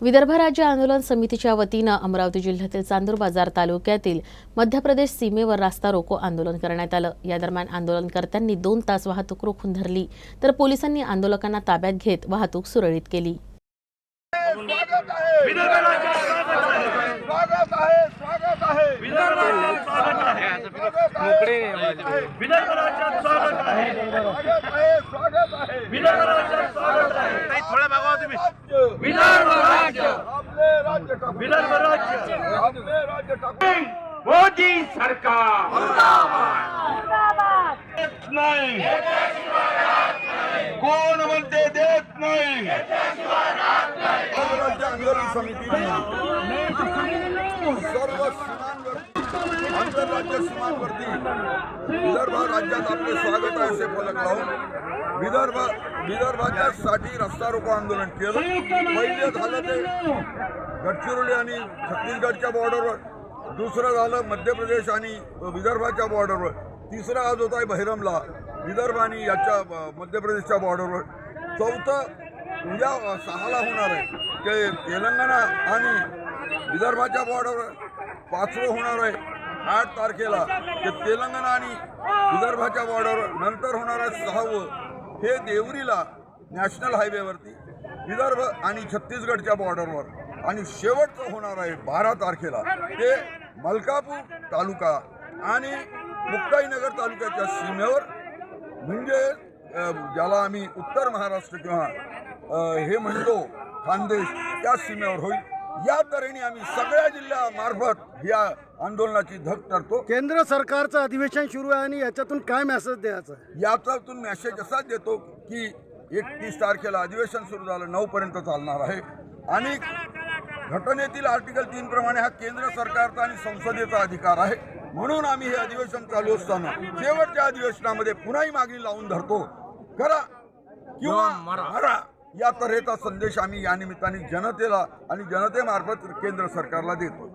विदर्भ राज्य आंदोलन समितीच्या वतीनं अमरावती जिल्ह्यातील चांदूर बाजार तालुक्यातील मध्य प्रदेश सीमेवर रास्ता रोको आंदोलन करण्यात आलं. या दरम्यान आंदोलनकर्त्यांनी दोन तास वाहतूक रोखून धरली. तर पोलिसांनी आंदोलकांना ताब्यात घेत वाहतूक सुरळीत केली. स्वागत आहे. स्वागत आहे. स्वागत आहे. मोकळे विदर्भ विदर्भ राज्य मोदी सरकार। देत नाही। कोण म्हणते देत नाही। समितीने सर्व आंतरराज्य सीमांवरती विदर्भ राज्यात आपले स्वागत आहे असे फलक लावून विदर्भ विदर्भाच्या साठी रस्ता रोको आंदोलन केलं. पहिले झालं ते गडचिरोली आणि छत्तीसगडच्या बॉर्डरवर दुसरं झालं मध्य प्रदेश आणि विदर्भाच्या बॉर्डरवर तिसरं आज होत आहे बहिरमला. विदर्भ आणि याच्या मध्य प्रदेशच्या बॉर्डरवर चौथं उद्या सहाला होणार आहे. ते तेलंगणा आणि विदर्भाच्या बॉर्डरवर पाचवं होणार आहे. आठ तारखेला ते तेलंगणा आणि विदर्भाच्या बॉर्डरवर नंतर होणार सहावं हे देवरीला नॅशनल हायवेवरती विदर्भ आणि छत्तीसगडच्या बॉर्डरवर आणि शेवटचं होणार आहे बारा तारखेला. ते मलकापूर तालुका आणि मुक्ताईनगर तालुक्याच्या सीमेवर. म्हणजे ज्याला आम्ही उत्तर महाराष्ट्र किंवा हे म्हणतो खानदेश त्या सीमेवर होईल. या तऱ्हेने आम्ही सगळ्या जिल्ह्यामार्फत या आंदोलनाची धग करतो केंद्र सरकारचं अधिवेशन सुरू आहे आणि याच्यातून काय मेसेज द्यायचा? याच्यातून मेसेज असाच देतो की एकतीस तारखेला अधिवेशन सुरू झालं नऊ पर्यंत चालणार आहे. आणि घटनेतील आर्टिकल तीन प्रमाणे हा केंद्र सरकारचा आणि संसदेचा अधिकार आहे. म्हणून आम्ही हे अधिवेशन चालू असताना शेवटच्या अधिवेशनामध्ये पुन्हाही मागणी लावून धरतो. करा किंवा मरा. या तऱ्हेचा संदेश आम्ही या निमित्ताने जनतेला आणि जनतेमार्फत केंद्र सरकारला देतो.